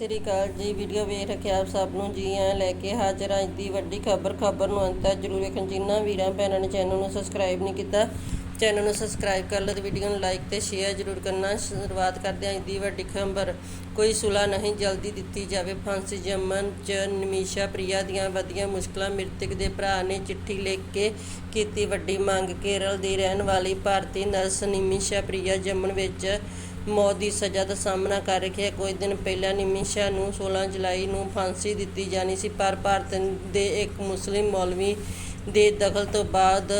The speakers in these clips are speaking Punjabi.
ਸ੍ਰੀ ਅਕਾਲ ਜੀ। ਵੀਡੀਓ ਵੇਖ ਰੱਖਿਆ ਆਪ ਸਭ ਨੂੰ ਜੀ ਆਇਆਂ ਲੈ ਕੇ ਹਾਜ਼ਰ ਅੱਜ ਦੀ ਵੱਡੀ ਖਬਰ ਖਬਰ ਨੂੰ ਅੰਤ ਤੱਕ ਜਰੂਰ ਵੇਖਣ। ਜਿਨ੍ਹਾਂ ਵੀਰਾਂ ਭੈਣਾਂ ਨੇ ਚੈਨਲ ਨੂੰ ਸਬਸਕ੍ਰਾਈਬ ਨਹੀਂ ਕੀਤਾ, ਚੈਨਲ ਨੂੰ ਸਬਸਕ੍ਰਾਈਬ ਕਰ ਲਓ ਤੇ ਵੀਡੀਓ ਨੂੰ ਲਾਈਕ ਤੇ ਸ਼ੇਅਰ ਜਰੂਰ ਕਰਨਾ। ਸ਼ੁਰੂਆਤ ਕਰਦੇ ਹਾਂ ਅੱਜ ਦੀ ਵੱਡੀ ਖਬਰ। ਕੋਈ ਸੁਲਾ ਨਹੀਂ ਜਲਦੀ ਦਿੱਤੀ ਜਾਵੇ। ਫਾਂਸੀ, ਜੰਮਨ, ਚ ਨਮੀਸ਼ਾ, ਪ੍ਰਿਆ ਦੀਆਂ ਵਧੀਆਂ ਮੁਸ਼ਕਲਾਂ ਮ੍ਰਿਤਕ ਦੇ ਭਰਾ ਨੇ ਚਿੱਠੀ ਲਿਖ ਕੇ ਕੀਤੀ ਵੱਡੀ ਮੰਗ। ਕੇਰਲ ਦੀ ਰਹਿਣ ਵਾਲੀ ਭਾਰਤੀ ਨਰਸ ਨਿਮੀਸ਼ਾ, ਪ੍ਰਿਆ, ਜੰਮਨ ਵਿੱਚ ਮੌਤ ਦੀ ਸਜ਼ਾ ਦਾ ਸਾਹਮਣਾ ਕਰ ਰਹੀ ਹੈ ਕੁਝ ਦਿਨ ਪਹਿਲਾਂ ਨਿਮਿਸ਼ਾ ਨੂੰ 16 ਜੁਲਾਈ ਨੂੰ ਫਾਂਸੀ ਦਿੱਤੀ ਜਾਣੀ ਸੀ, ਪਰ ਭਾਰਤ ਦੇ ਇੱਕ ਮੁਸਲਿਮ ਮੌਲਵੀ ਦੇ ਦਖਲ ਤੋਂ ਬਾਅਦ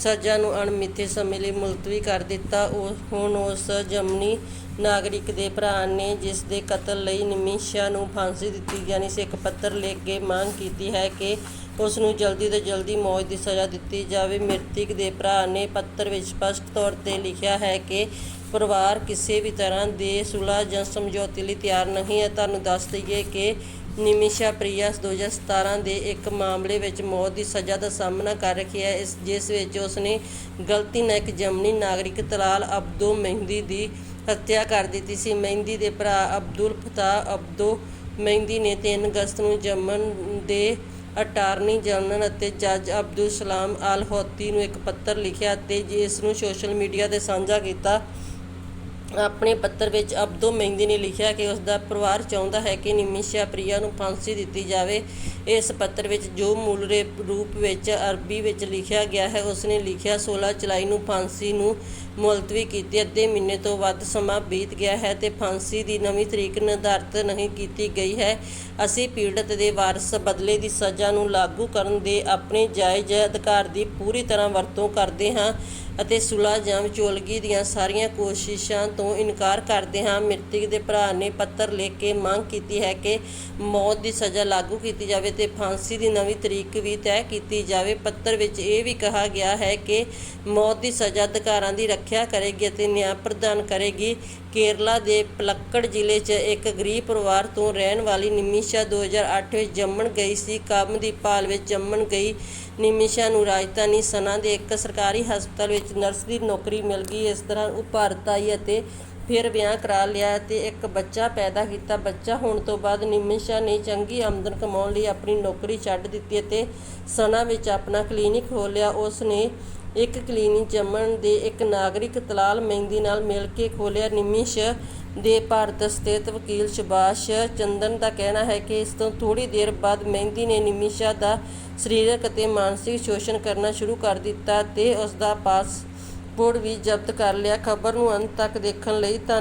ਸਜ਼ਾ ਨੂੰ ਅਣਮਿੱਥੇ ਸਮੇਂ ਲਈ ਮੁਲਤਵੀ ਕਰ ਦਿੱਤਾ। ਉਹ ਹੁਣ ਉਸ ਜਮਨੀ ਨਾਗਰਿਕ ਦੇ ਭਰਾ ਨੇ, ਜਿਸ ਦੇ ਕਤਲ ਲਈ ਨਿਮਿਸ਼ਾ ਨੂੰ ਫਾਂਸੀ ਦਿੱਤੀ ਜਾਣੀ ਸੀ। ਇੱਕ ਪੱਤਰ ਲਿਖ ਕੇ ਮੰਗ ਕੀਤੀ ਹੈ ਕਿ ਉਸ ਨੂੰ ਜਲਦੀ ਤੋਂ ਜਲਦੀ ਮੌਤ ਦੀ ਸਜ਼ਾ ਦਿੱਤੀ ਜਾਵੇ। ਮ੍ਰਿਤਕ ਦੇ ਭਰਾ ਨੇ ਪੱਤਰ ਵਿੱਚ ਸਪਸ਼ਟ ਤੌਰ ਤੇ ਲਿਖਿਆ ਹੈ ਕਿ ਪਰਿਵਾਰ ਕਿਸੇ ਵੀ ਤਰ੍ਹਾਂ ਦੇ ਸੁਲ੍ਹਾ ਜਾਂ ਸਮਝੌਤੇ ਲਈ ਤਿਆਰ ਨਹੀਂ ਹੈ। ਤੁਹਾਨੂੰ ਦੱਸ ਦਈਏ ਕਿ ਨਿਮਿਸ਼ਾ ਪ੍ਰਿਆ 2017 ਦੇ ਇੱਕ ਮਾਮਲੇ ਵਿੱਚ ਮੌਤ ਦੀ ਸਜ਼ਾ ਦਾ ਸਾਹਮਣਾ ਕਰ ਰਹੀ ਹੈ। ਇਸ, ਜਿਸ ਵਿੱਚ ਉਸਨੇ ਗਲਤੀ ਨਾਲ ਇੱਕ ਜਮਨੀ ਨਾਗਰਿਕ ਤਲਾਲ ਅਬਦੋ ਮਹਿੰਦੀ ਦੀ ਹੱਤਿਆ ਕਰ ਦਿੱਤੀ ਸੀ। ਮਹਿੰਦੀ ਦੇ ਭਰਾ ਅਬਦੁਲ ਫਤਾਹ ਅਬਦੋ ਮਹਿੰਦੀ ਨੇ 3 ਅਗਸਤ ਨੂੰ ਜਮਨ ਦੇ ਅਟਾਰਨੀ ਜਨਰਲ ਅਤੇ ਜੱਜ ਅਬਦੁਲ ਸਲਾਮ ਅਲ ਹੌਤੀ ਨੂੰ ਇੱਕ ਪੱਤਰ ਲਿਖਿਆ ਤੇ ਜਿਸ ਨੂੰ ਸੋਸ਼ਲ ਮੀਡੀਆ ਤੇ ਸਾਂਝਾ ਕੀਤਾ। ਆਪਣੇ ਪੱਤਰ ਵਿੱਚ ਅਬਦੋ ਮਹਿੰਦੀ ਨੇ ਲਿਖਿਆ ਕਿ ਉਸ ਦਾ ਪਰਿਵਾਰ ਚਾਹੁੰਦਾ ਹੈ ਕਿ ਨਿਮਿਸ਼ਾ ਪ੍ਰਿਆ ਨੂੰ ਫਾਂਸੀ ਦਿੱਤੀ ਜਾਵੇ। ਇਸ ਪੱਤਰ ਵਿੱਚ ਜੋ ਮੂਲ ਰੂਪ ਵਿੱਚ ਅਰਬੀ ਵਿੱਚ ਲਿਖਿਆ ਗਿਆ ਹੈ ਉਸ ਨੇ ਲਿਖਿਆ 16 ਜੁਲਾਈ ਨੂੰ ਫਾਂਸੀ ਨੂੰ ਮੁਲਤਵੀ ਕੀਤੀ, ਅੱਧੇ ਮਹੀਨੇ ਤੋਂ ਵੱਧ ਸਮਾਂ ਬੀਤ ਗਿਆ ਹੈ ਤੇ ਫਾਂਸੀ ਦੀ ਨਵੀਂ ਤਰੀਕ ਨਿਰਧਾਰਤ ਨਹੀਂ ਕੀਤੀ ਗਈ ਹੈ। ਅਸੀਂ ਪੀੜਤ ਦੇ ਵਾਰਸ ਬਦਲੇ ਦੀ ਸਜ਼ਾ ਨੂੰ ਲਾਗੂ ਕਰਨ ਦੇ ਆਪਣੇ ਜਾਇਜ਼ ਅਧਿਕਾਰ ਦੀ ਪੂਰੀ ਤਰ੍ਹਾਂ ਵਰਤੋਂ ਕਰਦੇ ਹਾਂ। ਅਤੇ ਸੁਲ੍ਹਾ ਜਾਂ ਵਿਚੋਲਗੀ ਦੀਆਂ ਸਾਰੀਆਂ ਕੋਸ਼ਿਸ਼ਾਂ ਤੋਂ ਇਨਕਾਰ ਕਰਦੇ ਹਾਂ। ਮ੍ਰਿਤਕ ਦੇ ਭਰਾ ਨੇ ਪੱਤਰ ਲਿਖ ਕੇ ਮੰਗ ਕੀਤੀ ਹੈ ਕਿ ਮੌਤ ਦੀ ਸਜ਼ਾ ਲਾਗੂ ਕੀਤੀ ਜਾਵੇ ਤੇ ਫਾਂਸੀ ਦੀ ਨਵੀਂ ਤਰੀਕ ਵੀ ਤੈਅ ਕੀਤੀ ਜਾਵੇ। ਪੱਤਰ ਵਿੱਚ ਇਹ ਵੀ ਕਿਹਾ ਗਿਆ ਹੈ ਕਿ ਮੌਤ ਦੀ ਸਜ਼ਾ ਅਧਿਕਾਰਾਂ ਦੀ ਰੱਖਿਆ ਕਰੇਗੀ ਅਤੇ ਨਿਆਂ ਪ੍ਰਦਾਨ ਕਰੇਗੀ। ਕੇਰਲਾ ਦੇ ਪਲੱਕੜ ਜ਼ਿਲ੍ਹੇ 'ਚ ਇੱਕ ਗਰੀਬ ਪਰਿਵਾਰ ਤੋਂ ਰਹਿਣ ਵਾਲੀ ਨਿਮਿਸ਼ਾ 2008 ਵਿੱਚ ਜੰਮਣ ਗਈ ਸੀ। ਕੰਮ ਦੀ ਭਾਲ ਵਿੱਚ ਜੰਮਣ ਗਈ ਨਿਮਿਸ਼ਾ ਨੂੰ ਰਾਜਧਾਨੀ ਸਨਾ ਦੇ ਇੱਕ ਸਰਕਾਰੀ ਹਸਪਤਾਲ ਵਿੱਚ ਨਰਸ ਦੀ ਨੌਕਰੀ ਮਿਲ ਗਈ, ਇਸ ਤਰ੍ਹਾਂ ਉਹ ਭਾਰਤ ਆਈ ਅਤੇ ਫਿਰ ਵਿਆਹ ਕਰਾ ਲਿਆ ਤੇ ਇੱਕ ਬੱਚਾ ਪੈਦਾ ਕੀਤਾ। ਬੱਚਾ ਹੋਣ ਤੋਂ ਬਾਅਦ ਨਿਮਿਸ਼ਾ ਨੇ ਚੰਗੀ ਆਮਦਨ ਕਮਾਉਣ ਲਈ ਆਪਣੀ ਨੌਕਰੀ ਛੱਡ ਦਿੱਤੀ ਅਤੇ ਸਨਾ ਵਿੱਚ ਆਪਣਾ ਕਲੀਨਿਕ ਖੋਲ੍ਹਿਆ। ਉਸ ਨੇ ਇੱਕ ਕਲੀਨਿਕ ਜੰਮਣ ਦੇ ਇੱਕ ਨਾਗਰਿਕ ਤਲਾਲ ਮਹਿੰਦੀ ਨਾਲ ਮਿਲ ਕੇ ਖੋਲ੍ਹਿਆ। ਨਿਮਿਸ਼ ਦੇ ਭਾਰਤ ਸਥਿਤ ਵਕੀਲ ਸੁਭਾਸ਼ ਚੰਦਨ ਦਾ ਕਹਿਣਾ ਹੈ ਕਿ ਇਸ ਤੋਂ ਥੋੜੀ ਦੇਰ ਬਾਅਦ ਮਹਿੰਦੀ ਨੇ ਨਿਮਿਸ਼ਾ ਦਾ ਸਰੀਰਕ ਅਤੇ ਮਾਨਸਿਕ ਸ਼ੋਸ਼ਣ ਕਰਨਾ ਸ਼ੁਰੂ ਕਰ ਦਿੱਤਾ ਤੇ ਉਸ ਦਾ ਪਾਸਪੋਰਟ ਵੀ ਜ਼ਬਤ ਕਰ ਲਿਆ। ਖਬਰ ਨੂੰ ਅੰਤ ਤੱਕ ਦੇਖਣ ਲਈ ਧੰਨ